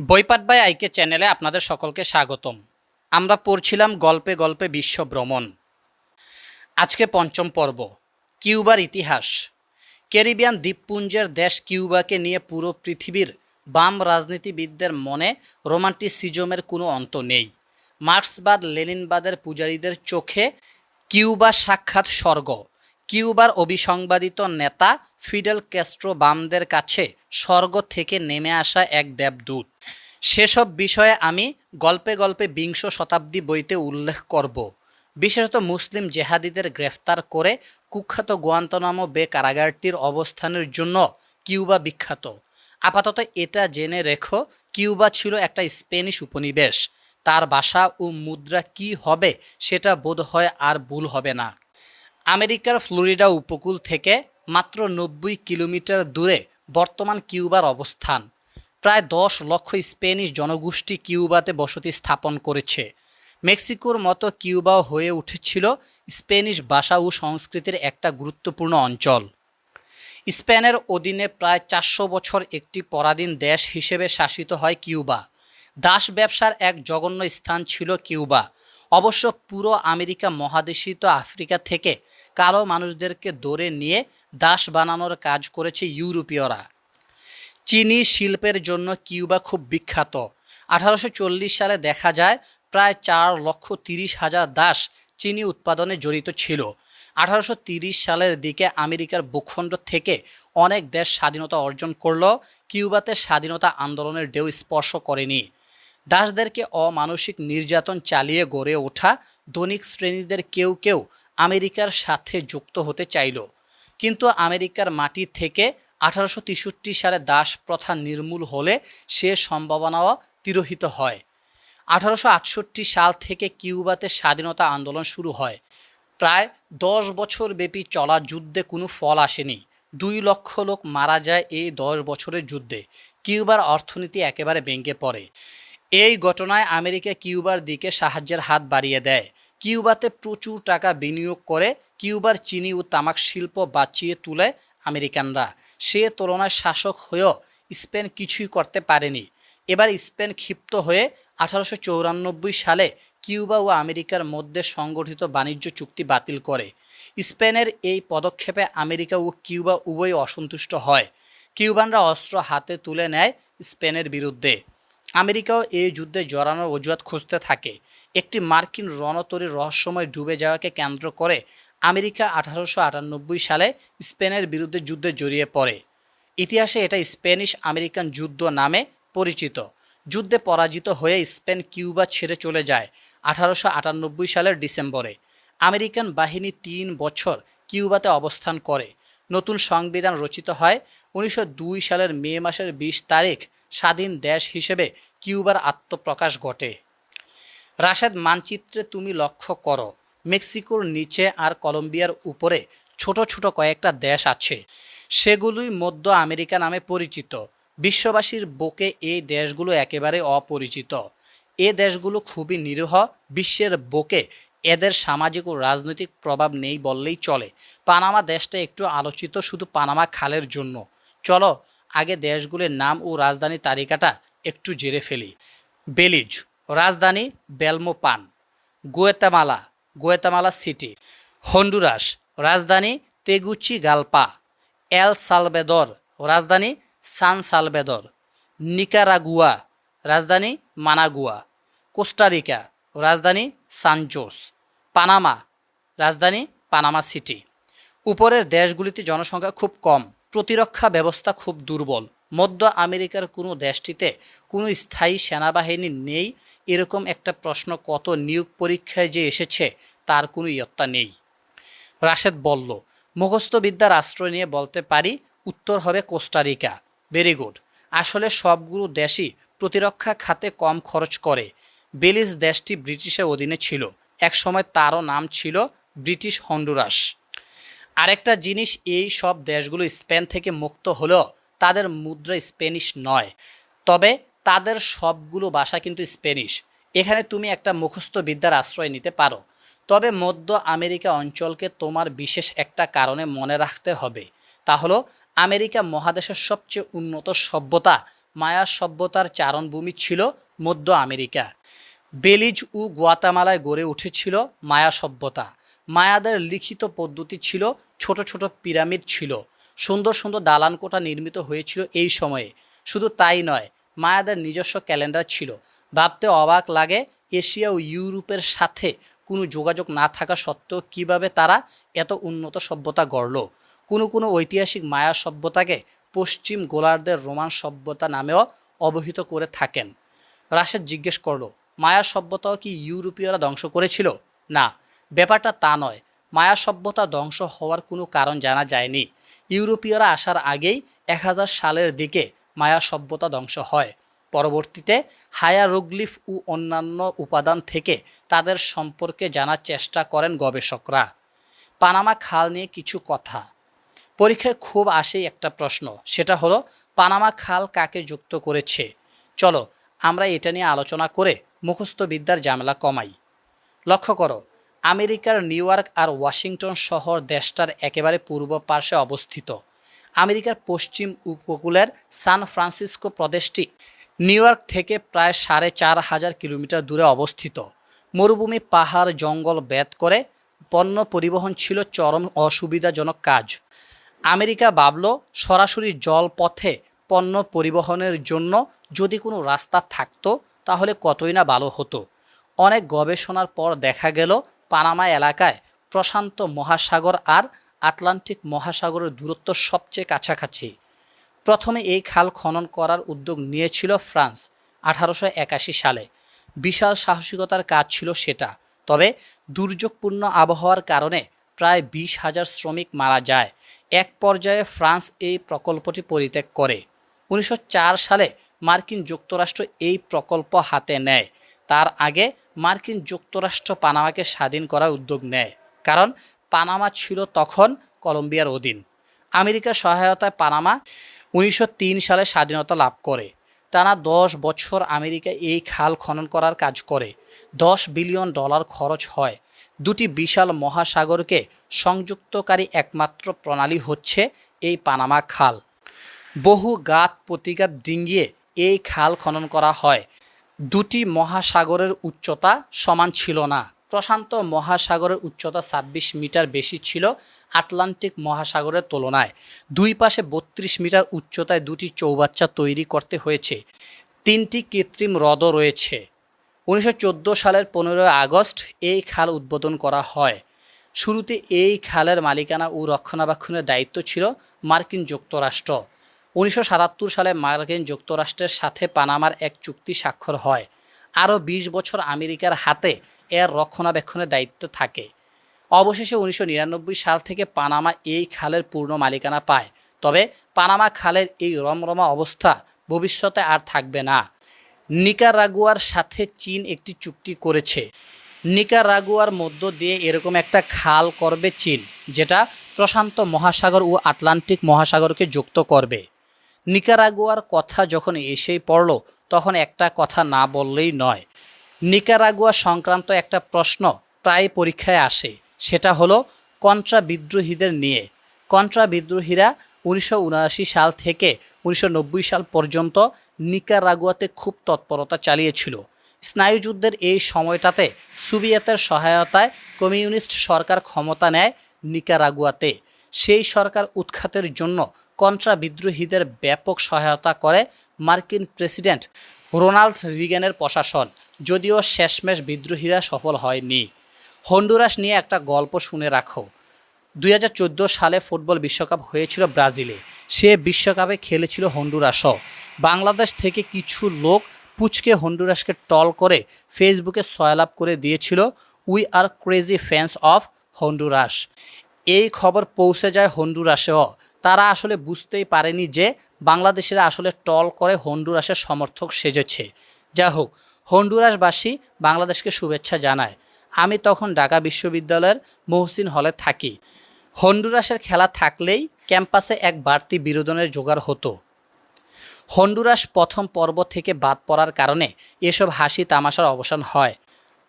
বইপাট by আইকে চ্যানেলে আপনাদের সকলকে স্বাগতম। আমরা পড়ছিলাম গল্পে গল্পে বিশ্ব ভ্রমণ। আজকে পঞ্চম পর্ব, কিউবার ইতিহাস। ক্যারিবিয়ান দ্বীপপুঞ্জের দেশ কিউবাকে নিয়ে পুরো পৃথিবীর বাম রাজনীতিবিদদের মনে রোমান্টিসিজমের কোনো অন্ত নেই। মার্ক্সবাদ, লেনিনবাদের পূজারীদের চোখে কিউবা সাক্ষাৎ স্বর্গ। কিউবার অবিসংবাদিত নেতা ফিডেল ক্যাস্ট্রো বামদের কাছে স্বর্গ থেকে নেমে আসা এক দেবদূত। সেসব বিষয়ে আমি গল্পে গল্পে বিংশ শতাব্দী বইতে উল্লেখ করব। বিশেষত মুসলিম জেহাদিদের গ্রেফতার করে কুখ্যাত গোয়ান্তনামো বে কারাগারটির অবস্থানের জন্য কিউবা বিখ্যাত। আপাতত এটা জেনে রেখো, কিউবা ছিল একটা স্পেনিশ উপনিবেশ। তার ভাষা ও মুদ্রা কি হবে সেটা বোধ হয় আর ভুল হবে না। আমেরিকার ফ্লোরিডা উপকূল থেকে মাত্র নব্বই কিলোমিটার দূরে বর্তমান কিউবার অবস্থান। প্রায় দশ লক্ষ স্পেনিশ জনগোষ্ঠী কিউবাতে বসতি স্থাপন করেছে। মেক্সিকোর মতো কিউবাও হয়ে উঠেছিল স্পেনিশ ভাষা ও সংস্কৃতির একটা গুরুত্বপূর্ণ অঞ্চল। স্পেনের অধীনে প্রায় চারশো বছর একটি পরাধীন দেশ হিসেবে শাসিত হয় কিউবা। দাস ব্যবসার এক জঘন্য স্থান ছিল কিউবা। অবশ্য পুরো আমেরিকা মহাদেশিত আফ্রিকা থেকে কালো মানুষদেরকে ধরে নিয়ে দাস বানানোর কাজ করেছে ইউরোপীয়রা। চিনি শিল্পের জন্য কিউবা খুব বিখ্যাত। আঠারোশো চল্লিশ সালে দেখা যায় প্রায় চার লক্ষ তিরিশ হাজার দাস চিনি উৎপাদনে জড়িত ছিল। আঠারোশো সালের দিকে আমেরিকার ভূখণ্ড থেকে অনেক দেশ স্বাধীনতা অর্জন করল। কিউবাতে স্বাধীনতা আন্দোলনের ঢেউ স্পর্শ করেনি। দাসদেরকে অমানসিক নির্যাতন চালিয়ে গড়ে ওঠা ধনিক শ্রেণীদের কেউ কেউ আমেরিকার সাথে যুক্ত হতে চাইল। কিন্তু আমেরিকার মাটি থেকে আঠারোশো সালে দাস প্রথা নির্মূল হলে সে সম্ভাবনাও তিরোহিত হয়। আঠারোশো আটষট্টি সাল থেকে কিউবাতে স্বাধীনতা আন্দোলন শুরু হয়। প্রায় দশ বছর ব্যাপী চলা যুদ্ধে কোনো ফল আসেনি। দুই লক্ষ লোক মারা যায় এই দশ বছরের যুদ্ধে। কিউবার অর্থনীতি একেবারে ভেঙে পড়ে। এই ঘটনায় আমেরিকা কিউবার দিকে সাহায্যের হাত বাড়িয়ে দেয়। কিউবাতে প্রচুর টাকা বিনিয়োগ করে কিউবার চিনি ও তামাক শিল্প বাঁচিয়ে তুলে আমেরিকানরা। সে তুলনায় শাসক হয়েও স্পেন কিছুই করতে পারেনি। এবার স্পেন ক্ষিপ্ত হয়ে আঠারোশো সালে কিউবা ও আমেরিকার মধ্যে সংগঠিত বাণিজ্য চুক্তি বাতিল করে। স্পেনের এই পদক্ষেপে আমেরিকা ও কিউবা উভয় অসন্তুষ্ট হয়। কিউবানরা অস্ত্র হাতে তুলে নেয় স্পেনের বিরুদ্ধে। আমেরিকাও এই যুদ্ধে জড়ানোর অজুহাত খুঁজতে থাকে। একটি মার্কিন রণতরীর রহস্যময় ডুবে যাওয়াকে কেন্দ্র করে আমেরিকা আঠারোশো আটানব্বই সালে স্পেনের বিরুদ্ধে যুদ্ধে জড়িয়ে পড়ে। ইতিহাসে এটা স্প্যানিশ আমেরিকান যুদ্ধ নামে পরিচিত। যুদ্ধে পরাজিত হয়ে স্পেন কিউবা ছেড়ে চলে যায় আঠারোশো আটানব্বই সালের ডিসেম্বরে। আমেরিকান বাহিনী তিন বছর কিউবাতে অবস্থান করে। নতুন সংবিধান রচিত হয় উনিশশো দুই সালের মে মাসের বিশ তারিখ স্বাধীন দেশ হিসেবে কিউবার আত্মপ্রকাশ ঘটে। রাশেদ, মানচিত্রে তুমি লক্ষ্য করো, মেক্সিকোর নিচে আর কলম্বিয়ার উপরে ছোট ছোট কয়েকটা দেশ আছে। সেগুলোই মধ্য আমেরিকা নামে পরিচিত। বিশ্ববাসীর বুকে এই দেশগুলো একেবারে অপরিচিত। এ দেশগুলো খুবই নিরীহ, বিশ্বের বুকে এদের সামাজিক ও রাজনৈতিক প্রভাব নেই বললেই চলে। পানামা দেশটা একটু আলোচিত শুধু পানামা খালের জন্য। চলো আগে দেশগুলির নাম ও রাজধানী তালিকাটা একটু জেরে ফেলি। বেলিজ, রাজধানী বেলমোপান, গোয়েতামালা গোয়েতামালা সিটি, হন্ডুরাস, রাজধানী তেগুচি গালপা এল সালবেদর রাজধানী সান সালবেদর নিকারাগুয়া, রাজধানী মানাগুয়া, কোস্টারিকা, রাজধানী সানজোস, পানামা, রাজধানী পানামা সিটি। উপরের দেশগুলিতে জনসংখ্যা খুব কম। প্রতিরক্ষা ব্যবস্থা খুব দুর্বল। মধ্য আমেরিকার কোনো দেশটিতে কোনো স্থায়ী সেনাবাহিনী নেই, এরকম একটা প্রশ্ন, কত নিয়োগ পরীক্ষায় যে এসেছে তার কোনো ইয়ত্তা নেই। রাশেদ বলল মুখস্থ বিদ্যার আশ্রয় নিয়ে বলতে পারি, উত্তর হবে কোস্টারিকা ভেরি গুড আসলে সবগুলো দেশই প্রতিরক্ষা খাতে কম খরচ করে। বেলিজ দেশটি ব্রিটিশের অধীনে ছিল। একসময় তারও নাম ছিল ব্রিটিশ হন্ডুরাস। আরেকটা জিনিস এই সব দেশগুলো স্পেন থেকে মুক্ত হলেও তাদের মুদ্রা স্পেনিশ নয়। তবে তাদের সবগুলো ভাষা কিন্তু স্পেনিশ। এখানে তুমি একটা মুখস্থ বিদ্যার আশ্রয় নিতে পারো। তবে মধ্য আমেরিকা অঞ্চলকে তোমার বিশেষ একটা কারণে মনে রাখতে হবে। তা হলো, আমেরিকা মহাদেশের সবচেয়ে উন্নত সভ্যতা, মায়া সভ্যতার চারণভূমি ছিল মধ্য আমেরিকা। বেলিজ ও গুয়াতামালায় গড়ে উঠেছিল মায়া সভ্যতা। মায়াদের লিখিত পদ্ধতি ছিল, ছোট ছোট পিরামিড ছিল। সুন্দর সুন্দর দালান কোঠা নির্মিত হয়েছিল এই সময়ে। শুধু তাই নয়, মায়াদের নিজস্ব ক্যালেন্ডার ছিল। ভাবতে অবাক লাগে, এশিয়া ও ইউরোপের সাথে কোনো যোগাযোগ না থাকা সত্ত্বেও কীভাবে তারা এত উন্নত সভ্যতা গড়ল। কোনো কোনো ঐতিহাসিক মায়া সভ্যতাকে পশ্চিম গোলার্ধের রোমান সভ্যতা নামেও অবহিত করে থাকেন। রাশেদ জিজ্ঞেস করল, মায়া সভ্যতাও কি ইউরোপীয়রা ধ্বংস করেছিল? না। ব্যাপারটা তা নয়, মায়া সভ্যতা ধ্বংস হওয়ার কোনো কারণ জানা যায়নি। ইউরোপীয়রা আসার আগেই এক হাজার সালের দিকে মায়া সভ্যতা ধ্বংস হয়। পরবর্তীতে হায়ারোগ্লিফ ও অন্যান্য উপাদান থেকে তাদের সম্পর্কে জানার চেষ্টা করেন গবেষকরা। পানামা খাল নিয়ে কিছু কথা। পরীক্ষায় খুব আসেই একটা প্রশ্ন, সেটা হলো, পানামা খাল কাকে যুক্ত করেছে? চলো, আমরা এটা নিয়ে আলোচনা করে মুখস্থ বিদ্যার ঝামেলা কমাই। লক্ষ্য করো আমেরিকার নিউ ইয়র্ক আর ওয়াশিংটন শহর দেশটার একেবারে পূর্ব পার্শ্বে অবস্থিত। আমেরিকার পশ্চিম উপকূলের সান ফ্রান্সিসকো প্রদেশটি নিউ ইয়র্ক থেকে প্রায় সাড়ে চার হাজার কিলোমিটার দূরে অবস্থিত। মরুভূমি, পাহাড়, জঙ্গল ব্যাত করে পণ্য পরিবহন ছিল চরম অসুবিধাজনক কাজ। আমেরিকা ভাবল, সরাসরি জলপথে পণ্য পরিবহনের জন্য যদি কোনো রাস্তা থাকতো, তাহলে কতই না ভালো হতো। অনেক গবেষণার পর দেখা গেল পানামা এলাকায় প্রশান্ত মহাসাগর আর আটলান্টিক মহাসাগরের দূরত্ব সবচেয়ে কাছাকাছি। প্রথমে এই খাল খনন করার উদ্যোগ নিয়েছিল ফ্রান্স আঠারোশো একাশি সালে। বিশাল সাহসিকতার কাজ ছিল সেটা। তবে দুর্যোগপূর্ণ আবহাওয়ার কারণে প্রায় বিশ হাজার শ্রমিক মারা যায়। এক পর্যায়ে ফ্রান্স এই প্রকল্পটি পরিত্যাগ করে। উনিশশো চার সালে মার্কিন যুক্তরাষ্ট্র এই প্রকল্প হাতে নেয়। তার আগে মার্কিন যুক্তরাষ্ট্র পানামাকে স্বাধীন করার উদ্যোগ নেয়, কারণ পানামা ছিল তখন কলম্বিয়ার অধীন। আমেরিকার সহায়তায় পানামা উনিশশো তিন সালে স্বাধীনতা লাভ করে। টানা দশ বছর আমেরিকা এই খাল খনন করার কাজ করে। দশ বিলিয়ন ডলার খরচ হয়। দুটি বিশাল মহাসাগরকে সংযুক্তকারী একমাত্র প্রণালী হচ্ছে এই পানামা খাল। বহু গাত প্রতিঘাত ডিঙ্গিয়ে এই খাল খনন করা হয়। দুটি মহাসাগরের উচ্চতা সমান ছিল না। প্রশান্ত মহাসাগরের উচ্চতা ছাব্বিশ মিটার বেশি ছিল আটলান্টিক মহাসাগরের তুলনায়। দুই পাশে বত্রিশ মিটার উচ্চতায় দুটি চৌবাচ্চা তৈরি করতে হয়েছে। তিনটি কৃত্রিম হ্রদও রয়েছে। উনিশশো চোদ্দ সালের পনেরোই আগস্ট এই খাল উদ্বোধন করা হয়। শুরুতে এই খালের মালিকানা ও রক্ষণাবেক্ষণের দায়িত্ব ছিল মার্কিন যুক্তরাষ্ট্র। উনিশশো সাতাত্তর সালে মার্কিন যুক্তরাষ্ট্রের সাথে পানামার এক চুক্তি স্বাক্ষর হয়। আরও ২০ বছর আমেরিকার হাতে এর রক্ষণাবেক্ষণের দায়িত্ব থাকে। অবশেষে উনিশশো নিরানব্বই সাল থেকে পানামা এই খালের পূর্ণ মালিকানা পায়। তবে পানামা খালের এই রমরমা অবস্থা ভবিষ্যতে আর থাকবে না। নিকারাগুয়ার সাথে চীন একটি চুক্তি করেছে। নিকারাগুয়ার মধ্য দিয়ে এরকম একটা খাল করবে চীন, যেটা প্রশান্ত মহাসাগর ও আটলান্টিক মহাসাগরকে যুক্ত করবে। নিকারাগুয়ার কথা যখন এসেই পড়ল, তখন একটা কথা না বললেই নয়। নিকারাগুয়া সংক্রান্ত একটা প্রশ্ন প্রায় পরীক্ষায় আসে। সেটা হলো, কন্ট্রা বিদ্রোহীদের নিয়ে। কন্ট্রা বিদ্রোহীরা উনিশশো উনআশি সাল থেকে উনিশশো নব্বই সাল পর্যন্ত নিকারাগুয়াতে খুব তৎপরতা চালিয়েছিল। স্নায়ুযুদ্ধের এই সময়টাতে সোভিয়েতের সহায়তায় কমিউনিস্ট সরকার ক্ষমতা নেয় নিকারাগুয়াতে। সেই সরকার উৎখাতের জন্য কন্ট্রা বিদ্রোহীদের ব্যাপক সহায়তা করে মার্কিন প্রেসিডেন্ট রোনাল্ড রিগেনের প্রশাসন, যদিও শেষমেশ বিদ্রোহীরা সফল হয়নি। হন্ডুরাস নিয়ে একটা গল্প শুনে রাখো। দুই হাজার চোদ্দ সালে ফুটবল বিশ্বকাপ হয়েছিল ব্রাজিলে। সে বিশ্বকাপে খেলেছিল হন্ডুরাসও। বাংলাদেশ থেকে কিছু লোক পুচকে হন্ডুরাসকে টল করে ফেসবুকে সয়লাভ করে দিয়েছিল we are crazy fans of Honduras এই খবর পৌঁছে যায় হন্ডুরাসেও। তারা আসলে বুঝতেই পারেনি যে বাংলাদেশিরা আসলে টল করে হন্ডুরাসের সমর্থক সেজেছে। যা হোক, হন্ডুরাসবাসী বাংলাদেশকে শুভেচ্ছা জানায়। আমি তখন ঢাকা বিশ্ববিদ্যালয়ের মহসিন হলে থাকি। হন্ডুরাসের খেলা থাকলেই ক্যাম্পাসে এক বাড়তি বিনোদনের জোগাড় হতো। হন্ডুরাস প্রথম পর্ব থেকে বাদ পড়ার কারণে এসব হাসি তামাশার অবসান হয়।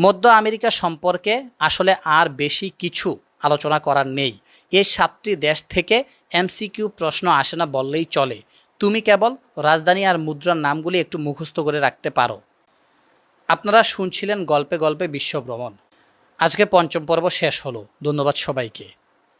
মধ্য আমেরিকা সম্পর্কে আসলে আর বেশি কিছু আলোচনা করার নেই। এই সাতটি দেশ থেকে এমসিকিউ প্রশ্ন আসে না বললেই চলে। তুমি কেবল রাজধানী আর মুদ্রার নামগুলি একটু মুখস্থ করে রাখতে পারো। আপনারা শুনছিলেন গল্পে গল্পে বিশ্বভ্রমণ। আজকে পঞ্চম পর্ব শেষ হলো। ধন্যবাদ সবাইকে।